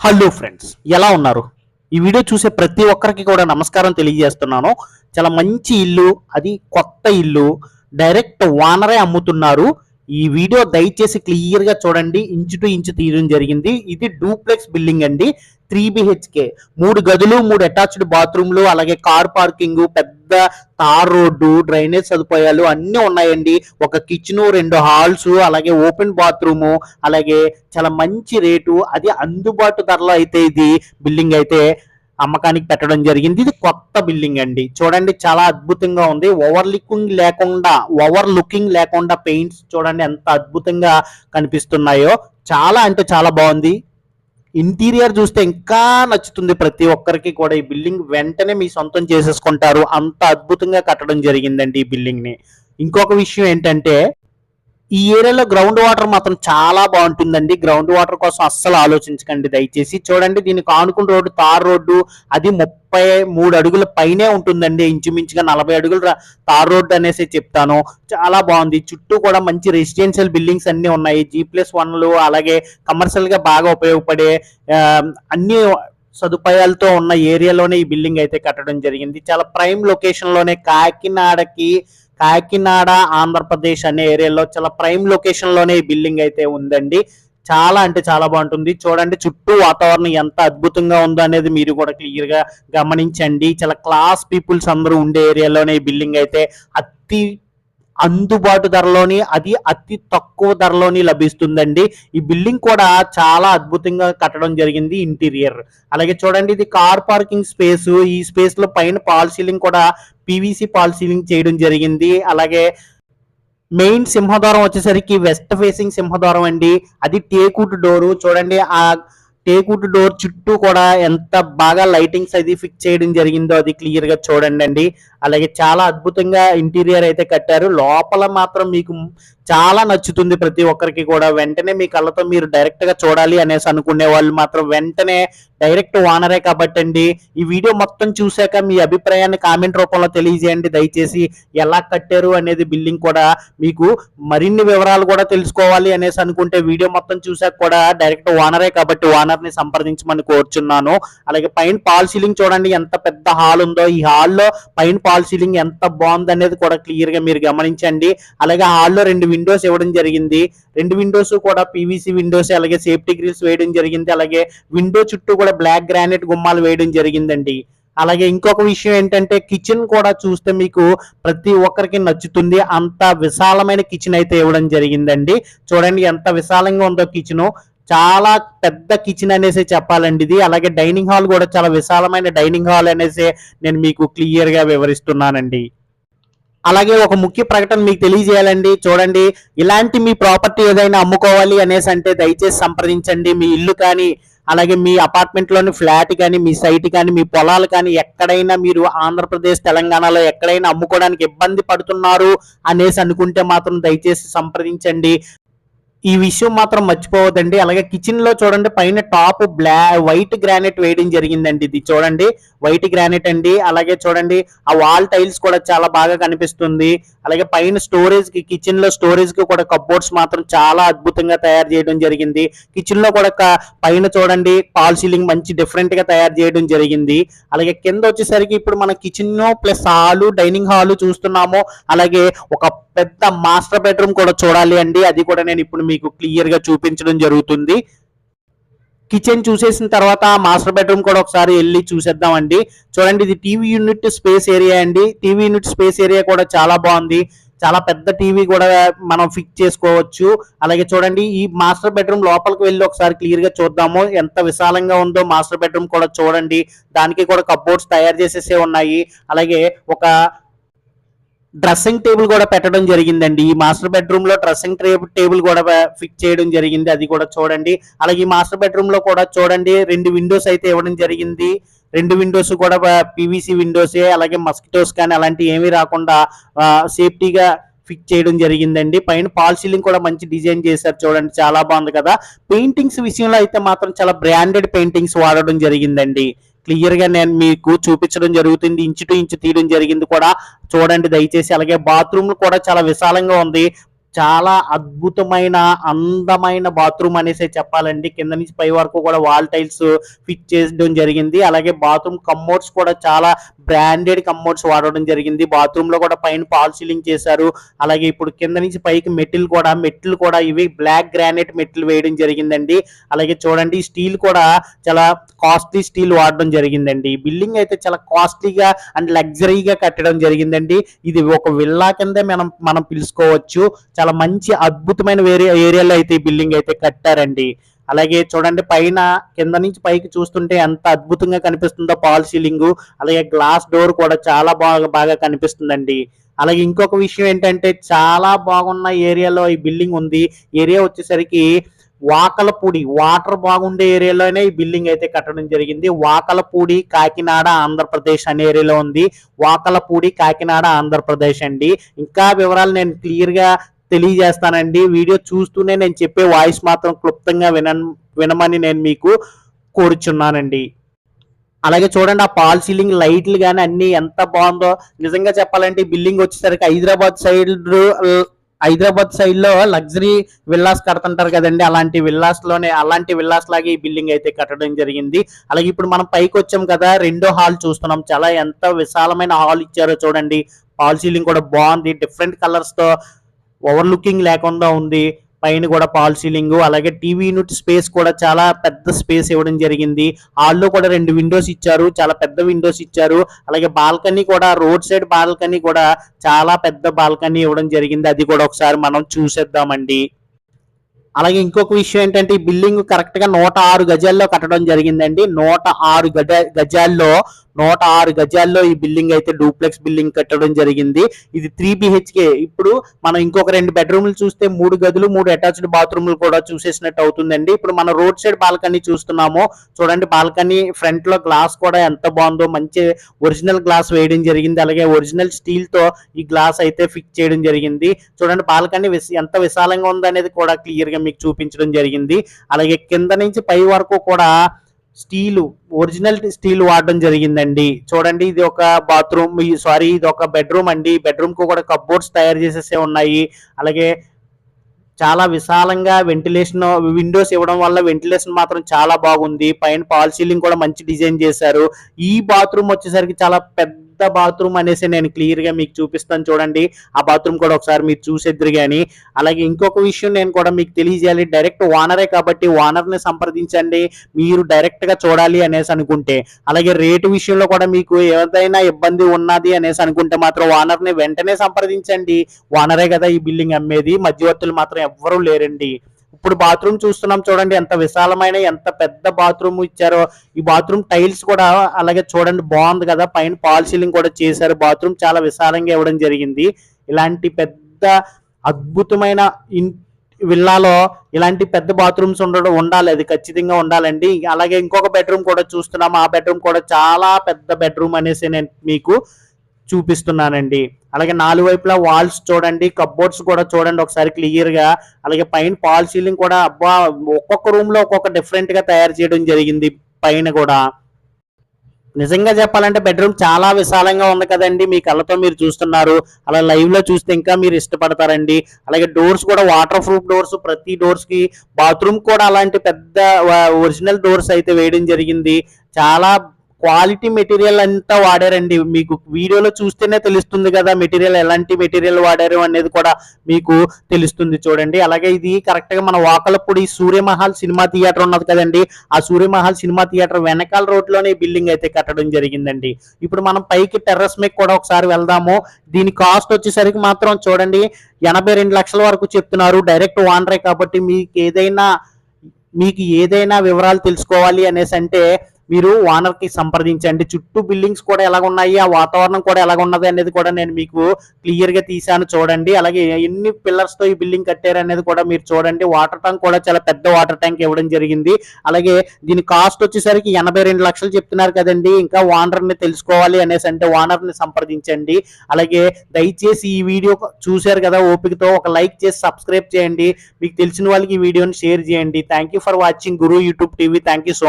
Hello friends ఎలా ఉన్నారు? ఈ వీడియో చూసే ప్రతి ఒక్కరికి కూడా నమస్కారం తెలియజేస్తున్నాను. చాలా మంచి ఇల్లు అది కొత్త ఇల్లు. డైరెక్ట్ ఓనరే అమ్ముతున్నారు. ఈ వీడియో దయచేసి క్లియర్గా చూడండి. ఇంచు టు ఇంచు తీయడం జరిగింది. ఇది డూప్లెక్స్ బిల్డింగ్ అండి. Three BHK. మూడు గదులు మూడు అటాచ్డ్ బాత్రూమ్లు అలాగే కార్ పార్కింగ్ పెద్ద తార్ రోడ్డు డ్రైనేజ్ సదుపాయాలు అన్నీ ఉన్నాయండి. ఒక కిచెను రెండు హాల్స్ అలాగే ఓపెన్ బాత్రూము అలాగే చాలా మంచి రేటు. అది అందుబాటు ధరలో అయితే ఇది బిల్డింగ్ అయితే అమ్మకానికి పెట్టడం జరిగింది. ఇది కొత్త బిల్డింగ్ అండి. చూడండి చాలా అద్భుతంగా ఉంది. ఓవర్ లుకింగ్ లేకుండా ఓవర్ లుకింగ్ లేకుండా పెయింట్స్ చూడండి ఎంత అద్భుతంగా కనిపిస్తున్నాయో. చాలా అంటే చాలా బాగుంది. ఇంటీరియర్ చూస్తే ఇంకా నచ్చుతుంది ప్రతి ఒక్కరికి కూడా ఈ బిల్డింగ్. వెంటనే మీ సొంతం చేసేసుకుంటారు. అంత అద్భుతంగా కట్టడం జరిగిందండి ఈ బిల్డింగ్ని ఇంకొక విషయం ఏంటంటే ఈ ఏరియాలో గ్రౌండ్ వాటర్ మాత్రం చాలా బాగుంటుందండి. గ్రౌండ్ వాటర్ కోసం అస్సలు ఆలోచించకండి దయచేసి. చూడండి దీనికి ఆనుకున్న రోడ్డు తార్ రోడ్డు అది ముప్పై మూడు అడుగుల పైనే ఉంటుందండి. ఇంచుమించుగా నలభై అడుగుల తార్ రోడ్డు అనేసి చెప్తాను. చాలా బాగుంది. చుట్టూ కూడా మంచి రెసిడెన్షియల్ బిల్డింగ్స్ అన్నీ ఉన్నాయి. జీ ప్లస్ వన్లు అలాగే కమర్షియల్గా బాగా ఉపయోగపడే అన్ని సదుపాయాలతో ఉన్న ఏరియాలోనే ఈ బిల్డింగ్ అయితే కట్టడం జరిగింది. చాలా ప్రైమ్ లొకేషన్లోనే కాకినాడకి కాకినాడ ఆంధ్రప్రదేశ్ అనే ఏరియాలో చాలా ప్రైమ్ లొకేషన్లోనే ఈ బిల్డింగ్ అయితే ఉందండి. చాలా అంటే చాలా బాగుంటుంది. చూడండి చుట్టూ వాతావరణం ఎంత అద్భుతంగా ఉందో అనేది మీరు కూడా క్లియర్గా గమనించండి. చాలా క్లాస్ పీపుల్స్ అందరూ ఉండే ఏరియాలోనే ఈ బిల్డింగ్ అయితే అతి అందుబాటు ధరలోని అది అతి తక్కువ ధరలోని లభిస్తుందండి. ఈ బిల్డింగ్ కూడా చాలా అద్భుతంగా కట్టడం జరిగింది ఇంటీరియర్ అలాగే చూడండి ఇది కార్ పార్కింగ్ స్పేస్ ఈ స్పేస్లో పైన పాల్ సీలింగ్ కూడా పీవీసీ పాల్ సీలింగ్ చేయడం జరిగింది. అలాగే మెయిన్ సింహద్వారం వచ్చేసరికి వెస్ట్ ఫేసింగ్ సింహద్వారం అండి. అది టేకుట్ డోరు చూడండి ఆ టేకుట్ డోర్ చుట్టూ కూడా ఎంత బాగా లైటింగ్స్ అది ఫిక్స్ చేయడం జరిగిందో అది క్లియర్గా చూడండి అండి అలాగే చాలా అద్భుతంగా ఇంటీరియర్ అయితే కట్టారు. లోపల మాత్రం మీకు చాలా నచ్చుతుంది ప్రతి ఒక్కరికి కూడా. వెంటనే మీ కళ్ళతో మీరు డైరెక్ట్గా చూడాలి అనేసి అనుకునే వాళ్ళు మాత్రం వెంటనే డైరెక్ట్ వానరే కాబట్టి అండి ఈ వీడియో మొత్తం చూశాక మీ అభిప్రాయాన్ని కామెంట్ రూపంలో తెలియజేయండి. దయచేసి ఎలా కట్టారు అనేది బిల్డింగ్ కూడా మీకు మరిన్ని వివరాలు కూడా తెలుసుకోవాలి అనేసి అనుకుంటే వీడియో మొత్తం చూశాక కూడా డైరెక్ట్ వానరే కాబట్టి ఓనర్ని సంప్రదించమని కోరుచున్నాను. అలాగే పైన పాల్ సీలింగ్ చూడండి ఎంత పెద్ద హాల్ ఉందో. ఈ హాల్లో పైన పాల్ సీలింగ్ ఎంత బాగుంది అనేది కూడా క్లియర్గా మీరు గమనించండి. అలాగే హాల్లో రెండు విండోస్ ఇవ్వడం జరిగింది. రెండు విండోస్ కూడా పీవీసీ విండోస్ అలాగే సేఫ్టీ గ్రిల్స్ వేయడం జరిగింది. అలాగే విండో చుట్టూ కూడా బ్లాక్ గ్రానైట్ గుమ్మాలు వేయడం జరిగిందండి. అలాగే ఇంకొక విషయం ఏంటంటే కిచెన్ కూడా చూస్తే మీకు ప్రతి ఒక్కరికి నచ్చుతుంది. అంత విశాలమైన కిచెన్ అయితే ఇవ్వడం జరిగిందండి. చూడండి ఎంత విశాలంగా ఉందో కిచెను చాలా పెద్ద కిచెన్ అనేసి చెప్పాలండి ఇది. అలాగే డైనింగ్ హాల్ కూడా చాలా విశాలమైన డైనింగ్ హాల్ అనేసి నేను మీకు క్లియర్గా వివరిస్తున్నానండి. అలాగే ఒక ముఖ్య ప్రకటన మీకు తెలియజేయాలండి. చూడండి ఇలాంటి మీ ప్రాపర్టీ ఏదైనా అమ్ముకోవాలి అనేసి అంటే దయచేసి సంప్రదించండి. మీ ఇల్లు కానీ అలాగే మీ అపార్ట్మెంట్లోని ఫ్లాట్ కానీ మీ సైట్ కానీ మీ పొలాలు కానీ ఎక్కడైనా మీరు ఆంధ్రప్రదేశ్ తెలంగాణలో ఎక్కడైనా అమ్ముకోవడానికి ఇబ్బంది పడుతున్నారు అనేసి అనుకుంటే మాత్రం దయచేసి సంప్రదించండి. ఈ విషయం మాత్రం మర్చిపోవద్దండి. అలాగే కిచెన్లో చూడండి పైన టాప్ బ్లా వైట్ గ్రానైట్ వేయడం జరిగిందండి ఇది. చూడండి వైట్ గ్రానైట్ అండి. అలాగే చూడండి ఆ వాల్ టైల్స్ కూడా చాలా బాగా కనిపిస్తుంది. అలాగే పైన స్టోరేజ్కి కిచెన్లో స్టోరేజ్కి కూడా కబోర్డ్స్ మాత్రం చాలా అద్భుతంగా తయారు చేయడం జరిగింది. కిచెన్లో కూడా పైన చూడండి పాల్ సీలింగ్ మంచి డిఫరెంట్గా తయారు చేయడం జరిగింది. అలాగే కింద వచ్చేసరికి ఇప్పుడు మన kitchen plus hall dining hall చూస్తున్నాము. అలాగే ఒక పెద్ద మాస్టర్ బెడ్రూమ్ కూడా చూడాలి అండి. అది కూడా నేను ఇప్పుడు మీ మీకు క్లియర్గా చూపించడం జరుగుతుంది. కిచెన్ చూసేసిన తర్వాత మాస్టర్ బెడ్రూమ్ కూడా ఒకసారి వెళ్ళి చూసేద్దామండి. చూడండి ఇది టీవీ యూనిట్ స్పేస్ ఏరియా అండి. టీవీ యూనిట్ స్పేస్ ఏరియా కూడా చాలా బాగుంది. చాలా పెద్ద టీవీ కూడా మనం ఫిక్స్ చేసుకోవచ్చు. అలాగే చూడండి ఈ మాస్టర్ బెడ్రూమ్ లోపలికి వెళ్ళి ఒకసారి క్లియర్గా చూద్దాము. ఎంత విశాలంగా ఉందో మాస్టర్ బెడ్రూమ్ కూడా చూడండి. దానికి కూడా కప్బోర్డ్స్ తయారు చేసేసే ఉన్నాయి. అలాగే ఒక డ్రెస్సింగ్ టేబుల్ కూడా పెట్టడం జరిగిందండి. ఈ మాస్టర్ బెడ్రూమ్లో డ్రెస్సింగ్ టేబుల్ కూడా ఫిక్స్ చేయడం జరిగింది. అది కూడా చూడండి. అలాగే ఈ మాస్టర్ బెడ్రూమ్లో కూడా చూడండి రెండు విండోస్ అయితే ఇవ్వడం జరిగింది. రెండు విండోస్ కూడా పీవీసీ విండోసే అలాగే మస్కిటోస్ కానీ అలాంటివి ఏమీ రాకుండా సేఫ్టీగా ఫిక్స్ చేయడం జరిగిందండి. పైన పాల్ సీలింగ్ కూడా మంచి డిజైన్ చేశారు చూడండి. చాలా బాగుంది కదా. పెయింటింగ్స్ విషయంలో అయితే మాత్రం చాలా బ్రాండెడ్ పెయింటింగ్స్ వాడడం జరిగిందండి. క్లియర్గా నేను మీకు చూపించడం జరుగుతుంది. ఇంచు టు ఇంచు తీయడం జరిగింది కూడా. చూడండి దయచేసి అలాగే బాత్రూమ్ కూడా చాలా విశాలంగా ఉంది. చాలా అద్భుతమైన అందమైన బాత్రూమ్ అనేసి చెప్పాలండి. కింద నుంచి పై వరకు కూడా వాల్ టైల్స్ ఫిట్ చేయడం జరిగింది. అలాగే బాత్రూమ్ కమ్మోడ్స్ కూడా చాలా బ్రాండెడ్ కమ్మోడ్స్ వాడడం జరిగింది. బాత్రూమ్లో కూడా పైన పాల్ సీలింగ్ చేశారు. అలాగే ఇప్పుడు కింద నుంచి పైకి మెట్లు కూడా మెట్లు కూడా ఇవి బ్లాక్ గ్రానైట్ మెట్లు వేయడం జరిగిందండి. అలాగే చూడండి స్టీల్ కూడా చాలా కాస్ట్లీ స్టీల్ వాడడం జరిగిందండి. ఈ బిల్డింగ్ అయితే చాలా కాస్ట్లీగా అండ్ లగ్జరీగా కట్టడం జరిగిందండి. ఇది ఒక విల్లా కిందే మనం మనం పిలుచుకోవచ్చు. చాలా మంచి అద్భుతమైన వేరే ఏరియాలో అయితే ఈ బిల్డింగ్ అయితే కట్టారండి. అలాగే చూడండి పైన కింద నుంచి పైకి చూస్తుంటే ఎంత అద్భుతంగా కనిపిస్తుందో పాల్ సీలింగ్ అలాగే గ్లాస్ డోర్ కూడా చాలా బాగా బాగా కనిపిస్తుందండి. అలాగే ఇంకొక విషయం ఏంటంటే చాలా బాగున్న ఏరియాలో ఈ బిల్డింగ్ ఉంది. ఏరియా వచ్చేసరికి వాకలపూడి వాటర్ బాగుండే ఏరియాలోనే ఈ బిల్డింగ్ అయితే కట్టడం జరిగింది. వాకలపూడి కాకినాడ ఆంధ్రప్రదేశ్ అనే ఏరియాలో ఉంది. వాకలపూడి కాకినాడ ఆంధ్రప్రదేశ్ అండి. ఇంకా వివరాలు నేను క్లియర్గా తెలియజేస్తానండి. వీడియో చూస్తూనే నేను చెప్పే వాయిస్ మాత్రం క్లుప్తంగా విన వినమని నేను మీకు కోరుచున్నానండి. అలాగే చూడండి ఆ పాల్ సీలింగ్ లైట్లు కానీ అన్ని ఎంత బాగుందో. నిజంగా చెప్పాలంటే బిల్డింగ్ వచ్చేసరికి హైదరాబాద్ సైడ్ హైదరాబాద్ సైడ్లో లగ్జరీ విల్లాస్ కడుతుంటారు కదండి. అలాంటి విల్లాస్లోనే అలాంటి విల్లాస్ లాగే ఈ బిల్డింగ్ అయితే కట్టడం జరిగింది. అలాగే ఇప్పుడు మనం పైకి వచ్చాం కదా రెండో హాల్ చూస్తున్నాం. చాలా ఎంత విశాలమైన హాల్ ఇచ్చారో చూడండి. పాల్ సీలింగ్ కూడా బాగుంది. డిఫరెంట్ కలర్స్తో ఓవర్ లుకింగ్ లేకుండా ఉంది. పైన కూడా పాల్ సీలింగ్ అలాగే టీవీ యూనిట్ స్పేస్ కూడా చాలా పెద్ద స్పేస్ ఇవ్వడం జరిగింది. హాల్లో కూడా రెండు విండోస్ ఇచ్చారు చాలా పెద్ద విండోస్ ఇచ్చారు. అలాగే బాల్కనీ కూడా రోడ్ సైడ్ బాల్కనీ కూడా చాలా పెద్ద బాల్కనీ ఇవ్వడం జరిగింది. అది కూడా ఒకసారి మనం చూసేద్దామండి. అలాగే ఇంకొక విషయం ఏంటంటే ఈ బిల్డింగ్ కరెక్ట్గా నూట ఆరు గజాల్లో కట్టడం జరిగిందండి. నూట ఆరు గజ గజాల్లో నూట ఆరు గజాల్లో ఈ బిల్డింగ్ అయితే డూప్లెక్స్ బిల్డింగ్ కట్టడం జరిగింది. ఇది త్రీ బిహెచ్కే. ఇప్పుడు మనం ఇంకొక రెండు బెడ్రూమ్లు చూస్తే మూడు గదులు మూడు అటాచ్డ్ బాత్రూమ్లు కూడా చూసేసినట్టు అవుతుందండి. ఇప్పుడు మనం రోడ్ సైడ్ బాల్కనీ చూస్తున్నాము. చూడండి బాల్కనీ ఫ్రంట్లో గ్లాస్ కూడా ఎంత బాగుందో మంచి ఒరిజినల్ గ్లాస్ వేయడం జరిగింది. అలాగే ఒరిజినల్ స్టీల్తో ఈ గ్లాస్ అయితే ఫిక్స్ చేయడం జరిగింది. చూడండి బాల్కనీ ఎంత విశాలంగా ఉందనేది కూడా క్లియర్గా మీకు చూపించడం జరిగింది. అలాగే కింద నుంచి పై వరకు కూడా స్టీల్ ఒరిజినల్ స్టీల్ వాడడం జరిగిందండి. చూడండి ఇది ఒక బాత్రూమ్ సారీ ఇది ఒక బెడ్రూమ్ అండి. బెడ్రూమ్కు కూడా కప్బోర్డ్స్ తయారు చేసేసే ఉన్నాయి. అలాగే చాలా విశాలంగా వెంటిలేషన్ విండోస్ ఇవ్వడం వల్ల వెంటిలేషన్ మాత్రం చాలా బాగుంది. పైన పాల్ సీలింగ్ కూడా మంచి డిజైన్ చేశారు. ఈ బాత్రూమ్ వచ్చేసరికి చాలా పెద్ద బాత్రూమ్ అనేసి నేను క్లియర్గా మీకు చూపిస్తాను చూడండి. ఆ బాత్రూమ్ కూడా ఒకసారి మీరు చూసేద్దరు కానీ అలాగే ఇంకొక విషయం నేను కూడా మీకు తెలియజేయాలి. డైరెక్ట్ ఓనరే కాబట్టి ఓనర్ని సంప్రదించండి. మీరు డైరెక్ట్గా చూడాలి అనేసి అనుకుంటే. అలాగే రేటు విషయంలో కూడా మీకు ఏదైనా ఇబ్బంది ఉన్నది అనేసి అనుకుంటే మాత్రం ఓనర్ని వెంటనే సంప్రదించండి. ఓనరే కదా ఈ బిల్డింగ్ అమ్మేది. మధ్యవర్తులు మాత్రం ఎవ్వరూ లేరండి. ఇప్పుడు బాత్రూమ్ చూస్తున్నాం చూడండి ఎంత విశాలమైన ఎంత పెద్ద బాత్రూమ్ ఇచ్చారో. ఈ బాత్రూమ్ టైల్స్ కూడా అలాగే చూడండి బాగుంది కదా. పైన పాల్ సీలింగ్ కూడా చేశారు. బాత్రూమ్ చాలా విశాలంగా ఇవ్వడం జరిగింది. ఇలాంటి పెద్ద అద్భుతమైన ఇన్ విల్లాలో ఇలాంటి పెద్ద బాత్రూమ్స్ ఉండడం ఉండాలి. అది ఖచ్చితంగా ఉండాలండి. అలాగే ఇంకొక బెడ్రూమ్ కూడా చూస్తున్నాం. ఆ బెడ్రూమ్ కూడా చాలా పెద్ద బెడ్రూమ్ అనేసి నేను మీకు చూపిస్తున్నానండి. అలాగే నాలుగు వైపులా వాల్స్ చూడండి కప్బోర్డ్స్ కూడా చూడండి ఒకసారి క్లియర్గా. అలాగే పైన పాల్ సీలింగ్ కూడా అబ్బా ఒక్కొక్క రూమ్లో ఒక్కొక్క డిఫరెంట్గా తయారు చేయడం జరిగింది పైన కూడా. నిజంగా చెప్పాలంటే బెడ్రూమ్ చాలా విశాలంగా ఉంది కదండి మీ కళ్ళతో మీరు చూస్తున్నారు. అలా లైవ్లో చూస్తే ఇంకా మీరు ఇష్టపడతారండి. అలాగే డోర్స్ కూడా వాటర్ ప్రూఫ్ డోర్స్ ప్రతి డోర్స్కి బాత్రూమ్ కూడా అలాంటి పెద్ద ఒరిజినల్ డోర్స్ అయితే వేయడం జరిగింది. చాలా క్వాలిటీ మెటీరియల్ అంతా వాడారండి. మీకు వీడియోలో చూస్తేనే తెలుస్తుంది కదా మెటీరియల్ ఎలాంటి మెటీరియల్ వాడారు అనేది కూడా మీకు తెలుస్తుంది చూడండి. అలాగే ఇది కరెక్ట్గా మన వాకలపూడి సూర్యమహల్ సినిమా థియేటర్ ఉన్నది కదండి. ఆ సూర్యమహల్ సినిమా థియేటర్ వెనకాల రోడ్లోనే బిల్డింగ్ అయితే కట్టడం జరిగిందండి. ఇప్పుడు మనం పైకి టెర్రస్ మీద కూడా ఒకసారి వెళ్దాము. దీని కాస్ట్ వచ్చేసరికి మాత్రం చూడండి ఎనభై రెండు లక్షల వరకు చెప్తున్నారు. డైరెక్ట్ ఓనరే కాబట్టి మీకు ఏదైనా మీకు ఏదైనా వివరాలు తెలుసుకోవాలి అనేసి అంటే మీరు ఓనర్కి సంప్రదించండి. చుట్టూ బిల్డింగ్స్ కూడా ఎలాగ ఉన్నాయి ఆ వాతావరణం కూడా ఎలాగ ఉన్నది అనేది కూడా నేను మీకు క్లియర్గా తీసాను చూడండి. అలాగే ఎన్ని పిల్లర్స్తో ఈ బిల్డింగ్ కట్టారు అనేది కూడా మీరు చూడండి. వాటర్ ట్యాంక్ కూడా చాలా పెద్ద వాటర్ ట్యాంక్ ఇవ్వడం జరిగింది. అలాగే దీని కాస్ట్ వచ్చేసరికి ఎనభై రెండు లక్షలు చెప్తున్నారు కదండి. ఇంకా ఓనర్ని తెలుసుకోవాలి అనేసి అంటే ఓనర్ని సంప్రదించండి. అలాగే దయచేసి ఈ వీడియో చూశారు కదా ఓపికతో ఒక లైక్ చేసి సబ్స్క్రైబ్ చేయండి. మీకు తెలిసిన వాళ్ళకి ఈ వీడియోని షేర్ చేయండి. Thank you for watching Guru YouTube TV. Thank you so